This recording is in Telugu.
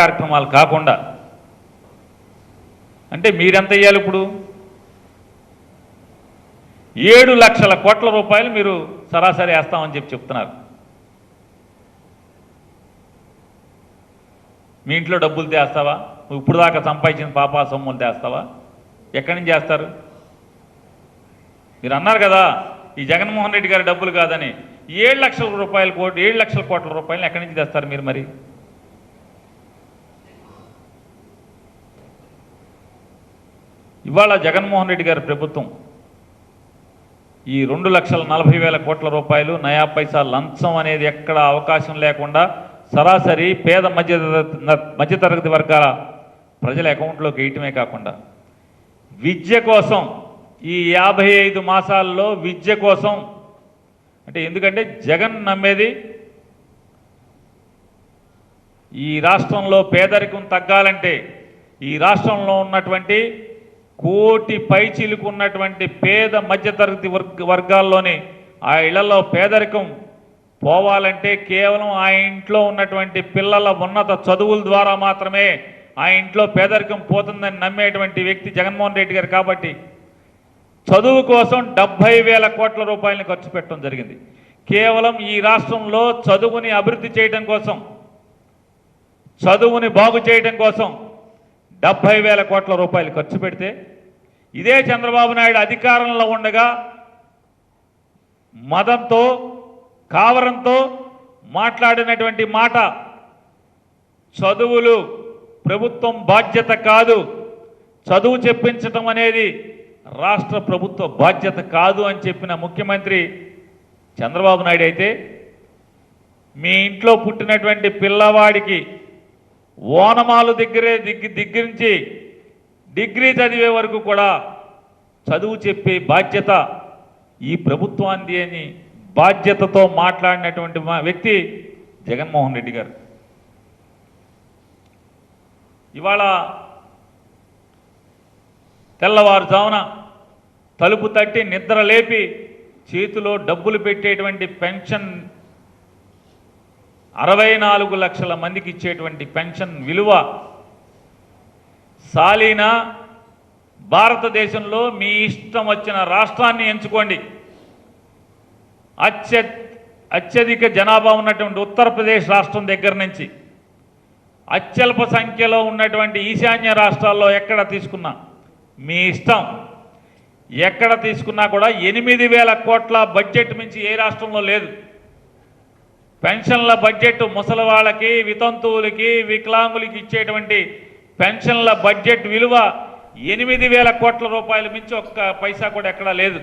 కార్యక్రమాలు కాకుండా అంటే మీరెంత ఇవ్వాలి ఇప్పుడు? ఏడు లక్షల కోట్ల రూపాయలు మీరు సరాసరి వేస్తామని చెప్పి చెప్తున్నారు. మీ ఇంట్లో డబ్బులు తెస్తావా? ఇప్పుడు దాకా సంపాదించిన పాపా సొమ్ములు తెస్తావా? ఎక్కడి నుంచి చేస్తారు? మీరు అన్నారు కదా ఈ జగన్మోహన్ రెడ్డి గారి డబ్బులు కాదని ఏడు లక్షల రూపాయల కోటి ఏడు లక్షల కోట్ల రూపాయలు ఎక్కడి నుంచి తెస్తారు మీరు మరి? ఇవాళ జగన్మోహన్ రెడ్డి గారి ప్రభుత్వం ఈ రెండు లక్షల నలభై వేల కోట్ల రూపాయలు నయా పైసా లంచం అనేది ఎక్కడ అవకాశం లేకుండా సరాసరి పేద మధ్య మధ్యతరగతి వర్గాల ప్రజల అకౌంట్లోకి వేయటమే కాకుండా విద్య కోసం ఈ యాభై ఐదు మాసాల్లో విద్య కోసం అంటే ఎందుకంటే జగన్ నమ్మేది ఈ రాష్ట్రంలో పేదరికం తగ్గాలంటే ఈ రాష్ట్రంలో ఉన్నటువంటి కోటి పైచీలకు ఉన్నటువంటి పేద మధ్యతరగతి వర్గ వర్గాల్లోని ఆ ఇళ్ళలో పేదరికం పోవాలంటే కేవలం ఆ ఇంట్లో ఉన్నటువంటి పిల్లల ఉన్నత చదువుల ద్వారా మాత్రమే ఆ ఇంట్లో పేదరికం పోతుందని నమ్మేటువంటి వ్యక్తి జగన్మోహన్ రెడ్డి గారు కాబట్టి చదువు కోసం డెబ్బై వేల కోట్ల రూపాయలను ఖర్చు పెట్టడం జరిగింది. కేవలం ఈ రాష్ట్రంలో చదువుని అభివృద్ధి చేయడం కోసం చదువుని బాగు చేయడం కోసం డెబ్బై వేల కోట్ల రూపాయలు ఖర్చు పెడితే ఇదే చంద్రబాబు నాయుడు అధికారంలో ఉండగా మదంతో కావరంతో మాట్లాడినటువంటి మాట చదువులు ప్రభుత్వం బాధ్యత కాదు. చదువు చెప్పించటం అనేది రాష్ట్ర ప్రభుత్వ బాధ్యత కాదు అని చెప్పిన ముఖ్యమంత్రి చంద్రబాబు నాయుడు అయితే మీ ఇంట్లో పుట్టినటువంటి పిల్లవాడికి ఓనమాలు దగ్గరే దిగ్గి దిగ్గించి డిగ్రీ చదివే వరకు కూడా చదువు చెప్పే బాధ్యత ఈ ప్రభుత్వాన్ని అని బాధ్యతతో మాట్లాడినటువంటి మా వ్యక్తి జగన్మోహన్ రెడ్డి గారు. ఇవాళ తెల్లవారుజామున తలుపు తట్టి నిద్ర లేపి చేతిలో డబ్బులు పెట్టేటువంటి పెన్షన్ అరవై నాలుగు లక్షల మందికి ఇచ్చేటువంటి పెన్షన్ విలువ సాలీనా భారతదేశంలో మీ ఇష్టం వచ్చిన రాష్ట్రాన్ని ఎంచుకోండి. అత్య అత్యధిక జనాభా ఉన్నటువంటి ఉత్తరప్రదేశ్ రాష్ట్రం దగ్గర నుంచి అత్యల్ప సంఖ్యలో ఉన్నటువంటి ఈశాన్య రాష్ట్రాల్లో ఎక్కడ తీసుకున్నా మీ ఇష్టం ఎక్కడ తీసుకున్నా కూడా ఎనిమిది వేల కోట్ల బడ్జెట్ మించి ఏ రాష్ట్రంలో లేదు. పెన్షన్ల బడ్జెట్ ముసలి వాళ్ళకి వితంతువులకి వికలాంగులకి ఇచ్చేటువంటి పెన్షన్ల బడ్జెట్ విలువ ఎనిమిది వేల కోట్ల రూపాయలు మించి ఒక్క పైసా కూడా ఎక్కడా లేదు.